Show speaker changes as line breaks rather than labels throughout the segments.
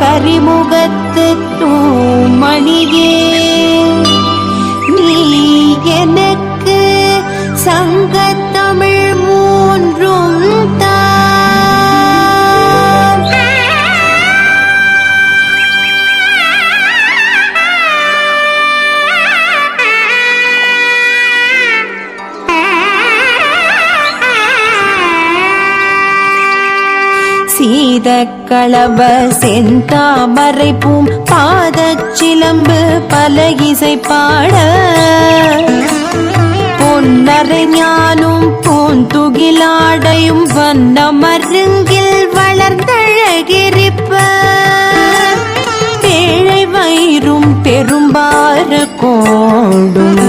கரிமுகத்து தூமணியே நீ எனக்கு சங்கத்த சீதக்களவ செந்தாமரை பூம் பாதச் சிலம்பு பல இசை பாட. பொன்னரை ஞானும் பூந்துகிலாடையும் வந்த மருங்கில் வளர்ந்தழகிரிப்ப. பேழை வயிறும் பெரும்பாறு கோடும்.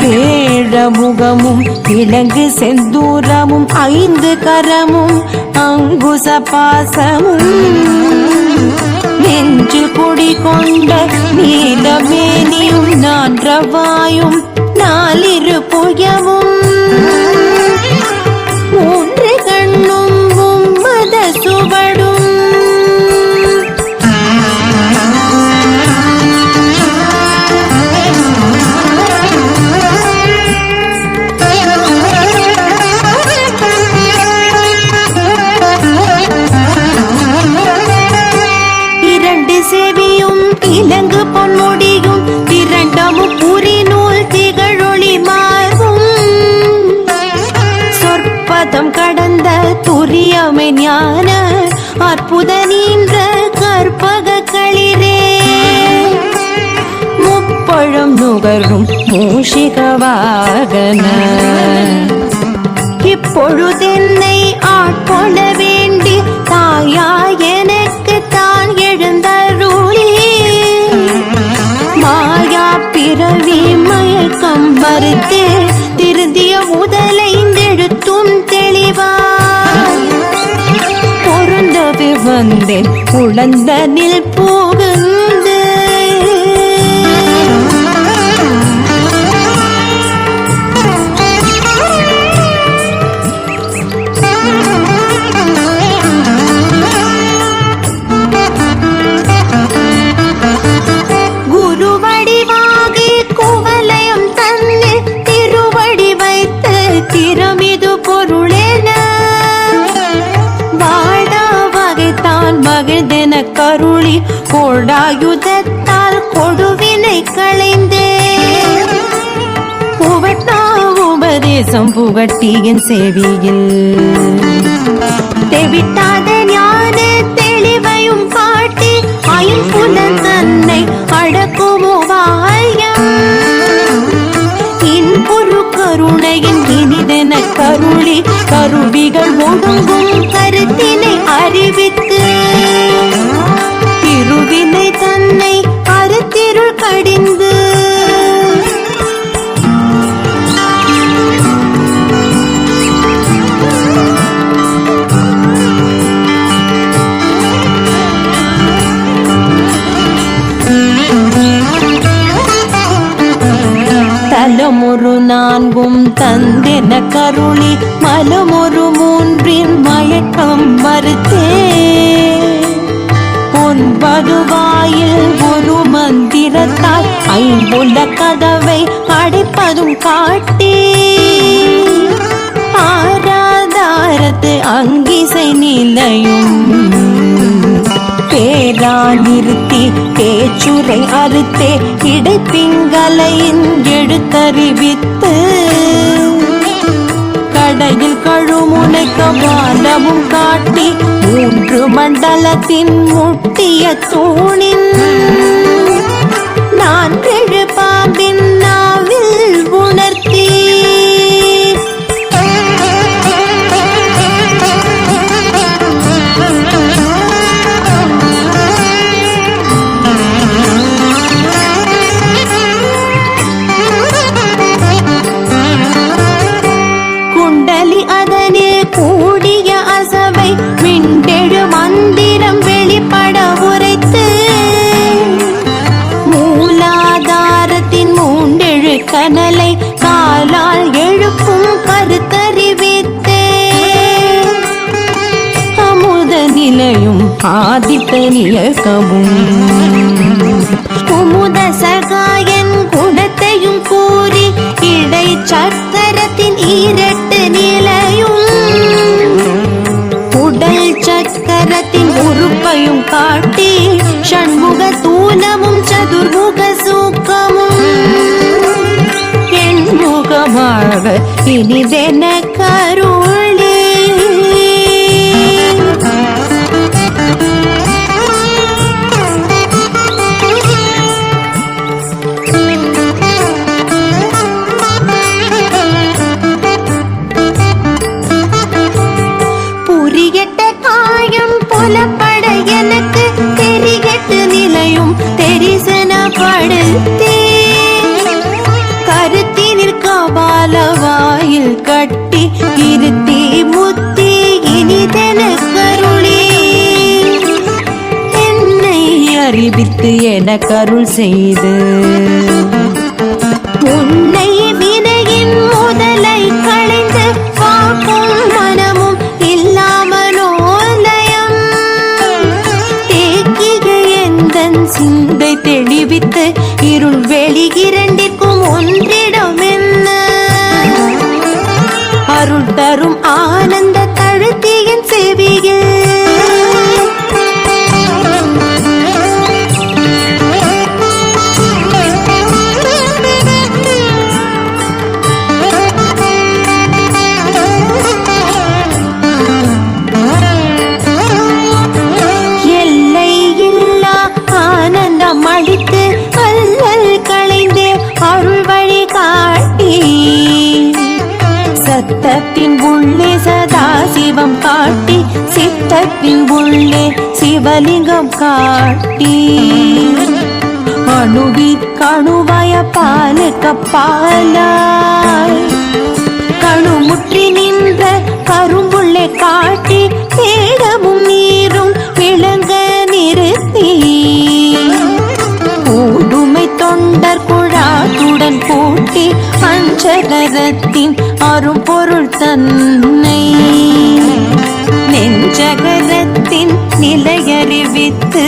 பேழமுகமும் இலங்கு செந்தூரமும் ஐந்து கரமும் அங்குச பாசமும் நெஞ்சு குடி கொண்ட நீலமேனியும் நான்றவாயும் நாலிரு புயவும் இலங்கு திரண்டமும் புரி திகழொளி மாறும். சொற்பதம் கடந்த துரியமை ஞான அற்புத நீன்ற கற்பக களிரே முப்பழம் நுகரும் மூஷிக வாகன இப்பொழுதென்னை பிறவி மயக்கம் மறுத்தே திருந்திய முதலைந்தெழுத்தும் தெளிவா பொருந்தவி வந்தேன் உழந்தனில் போ மகிழ்ந்தென கருளி கோடாயுதத்தால் கொடுவினை களைந்தே. புகட்டா உபதேசம் புகட்டியின் சேவியில். தெவிட்டாத ஞான தெளிவையும் காட்டி அயல் ஐம்புலன் தன்னை அடக்குமோ இன்புரு கருணையின் இனிதென கருளி கருவிகள் ஒடுங்கும் கருத்தினை அறிவித்து நான்கும் தந்தென கருளி மலமொரு மூன்றின் மயக்கம் மறுத்தே ஒன்பது வாயில் ஒரு மந்திரத்தால் ஐம்புல கதவை அடைப்பதும் காட்டி. ஆராதாரத்து அங்கிசை நிலையும் பேரா நிறுத்தி பேச்சுரை அறுத்தே இடைப்பிங்கலையின் எழுத்தறிவித்து கடையில் கழுமுனை கபாலமும் காட்டி மூன்று மண்டலத்தின் முட்டிய தூணின் நான் எழுப்ப நிலையும் ஆதித்தனியகமும் குமுத சகாயன் குணத்தையும் கூறி இடை சக்கரத்தின் இரட்டு நிலையும். உடல் சக்கரத்தின் உறுப்பையும் காட்டி ஷண்முக தூலமும் சதுர்முக சூக்கமும். எண்முகமாக இனிதென தெரிசனப்படுத்தே கருத்தினில் கபால வாயில் கட்டி இருத்தி முத்தி இனிதென கருளே. என்னை அறிவித்து என கருள் செய்து. உன்னை சிந்தை தெளிவித்து இருள் வெளி இரண்டிற்கும் ஒன்றிடம் சித்தத்தின் உள்ளே சதா சிவம் காட்டி சித்தத்தின் உள்ளே சிவலிங்கம் காட்டி. அணுவிற் கணுவய பாலுக்கு பாலாய் கணுமுற்றி நின்ற கரும்புள்ளை காட்டி தேடமும் நெஞ்சகரத்தின் அரும் பொருள் தன்னை நெஞ்சகரத்தின் நிலையறிவித்து